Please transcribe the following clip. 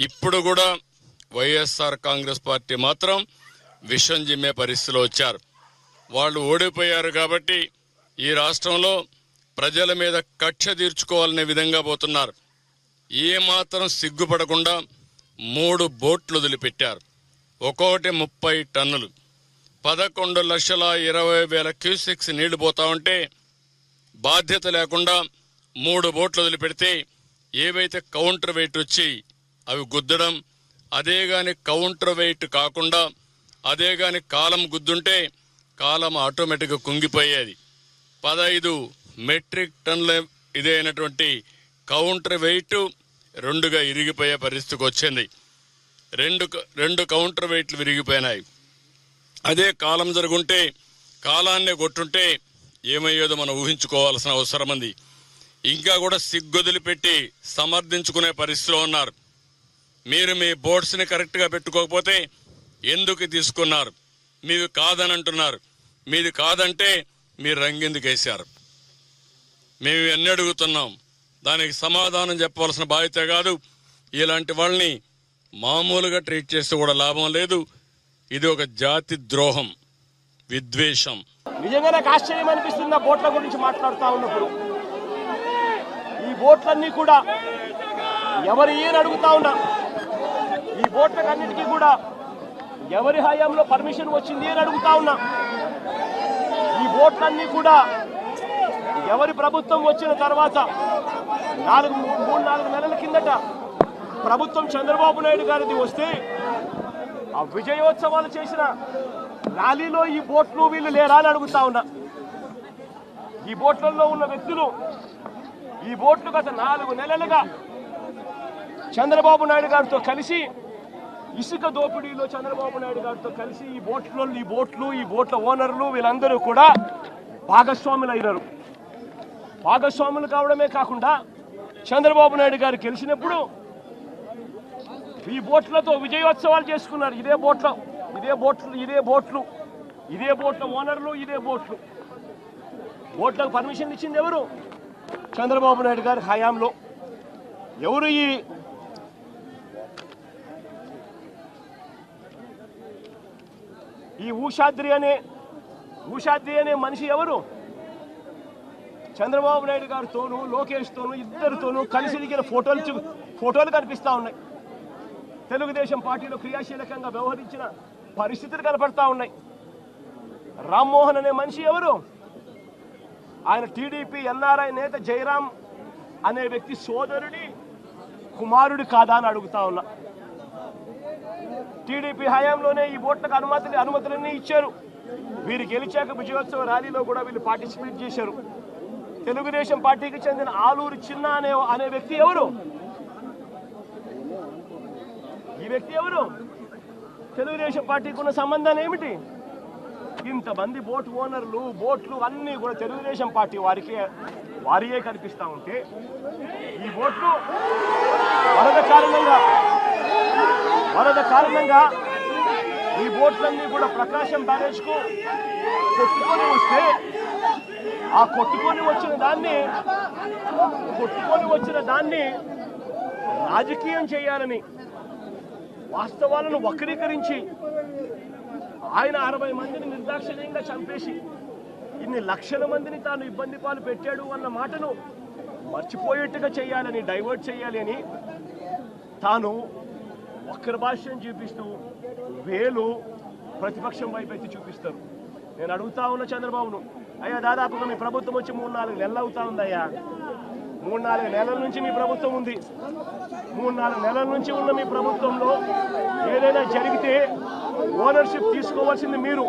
ఇప్పుడు కూడా వైఎస్ఆర్ కాంగ్రెస్ పార్టీ మాత్రం విషం జిమ్మే పరిస్థితిలో వచ్చారు. వాళ్ళు ఓడిపోయారు కాబట్టి ఈ రాష్ట్రంలో ప్రజల మీద కక్ష తీర్చుకోవాలనే విధంగా పోతున్నారు. ఏమాత్రం సిగ్గుపడకుండా మూడు బోట్లు వదిలిపెట్టారు. ఒక్కొక్కటి ముప్పై టన్నులు. పదకొండు లక్షల ఇరవై వేల క్యూసెక్స్ నీళ్ళు పోతా ఉంటే బాధ్యత లేకుండా మూడు బోట్లు వదిలిపెడితే ఏవైతే కౌంటర్ వెయిట్ వచ్చి అవి గుద్దడం అదే గాని కౌంటర్ వెయిట్ కాకుండా అదే గాని కాలం గుద్దుంటే కాలం ఆటోమేటిక్గా కుంగిపోయేది. పదహైదు మెట్రిక్ టన్ల ఇదైనటువంటి కౌంటర్ వెయిట్ రెండుగా ఇరిగిపోయే పరిస్థితికి వచ్చింది. రెండు రెండు కౌంటర్ వెయిట్లు విరిగిపోయినాయి. అదే కాలం జరుగుంటే కాలాన్నే కొట్టుంటే ఏమయ్యేదో మనం ఊహించుకోవాల్సిన అవసరం ఉంది. ఇంకా కూడా సిగ్గొదిలిపెట్టి సమర్థించుకునే పరిస్థితిలో ఉన్నారు. మీరు మీ బోర్డ్స్ని కరెక్ట్గా పెట్టుకోకపోతే ఎందుకు తీసుకున్నారు? మీవి కాదని అంటున్నారు మీది కాదంటే మీరు రంగెందుకు వేశారు? మేము ఎన్ని అడుగుతున్నాం. దానికి సమాధానం చెప్పవలసిన బాధ్యత కాదు. ఇలాంటి వాళ్ళని మామూలుగా ట్రీట్ చేస్తే కూడా లాభం లేదు. ఇది ఒక జాతి ద్రోహం విద్వేషం. నిజంగా నాకు ఆశ్చర్యం అనిపిస్తుంది ఆ బోట్ల గురించి మాట్లాడుతూ ఉన్నప్పుడు. ఈ బోట్లన్నీ కూడా ఎవరు ఏం అడుగుతా ఉన్నా? ఈ బోట్లకన్నిటికీ కూడా ఎవరి హయాంలో పర్మిషన్ వచ్చింది అని అడుగుతా ఉన్నా. ఈ బోట్లన్నీ కూడా ఎవరి ప్రభుత్వం వచ్చిన తర్వాత నాలుగు మూడు నాలుగు నెలల కిందట ప్రభుత్వం చంద్రబాబు నాయుడు గారిది వస్తే ఆ విజయోత్సవాలు చేసిన ర్యాలీలో ఈ బోట్లు వీళ్ళు లేరా అని అడుగుతా ఉన్నా. ఈ బోట్లలో ఉన్న వ్యక్తులు ఈ బోట్లు గత నాలుగు నెలలుగా చంద్రబాబు నాయుడు గారితో కలిసి ఇసుక దోపిడీలో చంద్రబాబు నాయుడు గారితో కలిసి ఈ బోట్లో ఈ బోట్లు ఈ బోట్ల ఓనర్లు వీళ్ళందరూ కూడా భాగస్వాములు అయినారు. భాగస్వాములు కావడమే కాకుండా చంద్రబాబు నాయుడు గారు గెలిచినప్పుడు ఈ బోట్లతో విజయోత్సవాలు చేసుకున్నారు. ఇదే బోట్ల ఇదే బోట్లు ఇదే బోట్లు ఇదే బోట్ల ఓనర్లు ఇదే బోట్లు. బోట్లకు పర్మిషన్ ఇచ్చింది ఎవరు? చంద్రబాబు నాయుడు గారి హయాంలో. ఎవరు ఈ ఈ ఊషాద్రి అనే ఊషాద్రి అనే మనిషి ఎవరు? చంద్రబాబు నాయుడు గారితోనూ లోకేష్తోనూ ఇద్దరితోనూ కలిసి దిగిన ఫోటోలు ఫోటోలు కనిపిస్తా ఉన్నాయి. తెలుగుదేశం పార్టీలో క్రియాశీలకంగా వ్యవహరించిన పరిస్థితులు కనపడతా ఉన్నాయి. రామ్మోహన్ అనే మనిషి ఎవరు? ఆయన టీడీపీ ఎన్ఆర్ఐ నేత జయరాం అనే వ్యక్తి సోదరుడి కుమారుడు కాదా అని అడుగుతా ఉన్నా. టీడీపీ హయాంలోనే ఈ ఓట్లకు అనుమతులు అనుమతులన్నీ ఇచ్చారు. వీరు గెలిచాక విజయోత్సవ ర్యాలీలో కూడా వీళ్ళు పార్టిసిపేట్ చేశారు. తెలుగుదేశం పార్టీకి చెందిన ఆలూరు చిన్న అనే అనే వ్యక్తి ఎవరు? ఈ వ్యక్తి ఎవరు? తెలుగుదేశం పార్టీకి ఉన్న సంబంధాన్ని ఏమిటి? ఇంతమంది బోట్ ఓనర్లు బోట్లు అన్నీ కూడా తెలుగుదేశం పార్టీ వారికే వారియే కనిపిస్తా ఉంటే ఈ బోట్లు వరద కారణంగా వరద కారణంగా ఈ బోట్లన్నీ కూడా ప్రకాశం బ్యారేజ్కు కొట్టుకొని వస్తే ఆ కొట్టుకొని వచ్చిన దాన్ని కొట్టుకొని వచ్చిన దాన్ని రాజకీయం చేయాలని వాస్తవాలను వక్రీకరించి ఆయన అరవై మందిని నిర్దాక్షిణ్యంగా చంపేసి ఇన్ని లక్షల మందిని తాను ఇబ్బంది పాలు పెట్టాడు అన్న మాటను మర్చిపోయేట్టుగా చేయాలని డైవర్ట్ చేయాలి అని తాను వక్ర భాష్యం చూపిస్తూ వేలు ప్రతిపక్షం వైపు ఎత్తి చూపిస్తారు. నేను అడుగుతా ఉన్న చంద్రబాబును అయ్యా దాదాపుగా మీ ప్రభుత్వం వచ్చి మూడు నాలుగు నెలలు అవుతా ఉందయ్యా. మూడు నాలుగు నెలల నుంచి మీ ప్రభుత్వం ఉంది. మూడు నాలుగు నెలల నుంచి ఉన్న మీ ప్రభుత్వంలో ఏదైనా జరిగితే ఓనర్షిప్ తీసుకోవాల్సింది మీరు.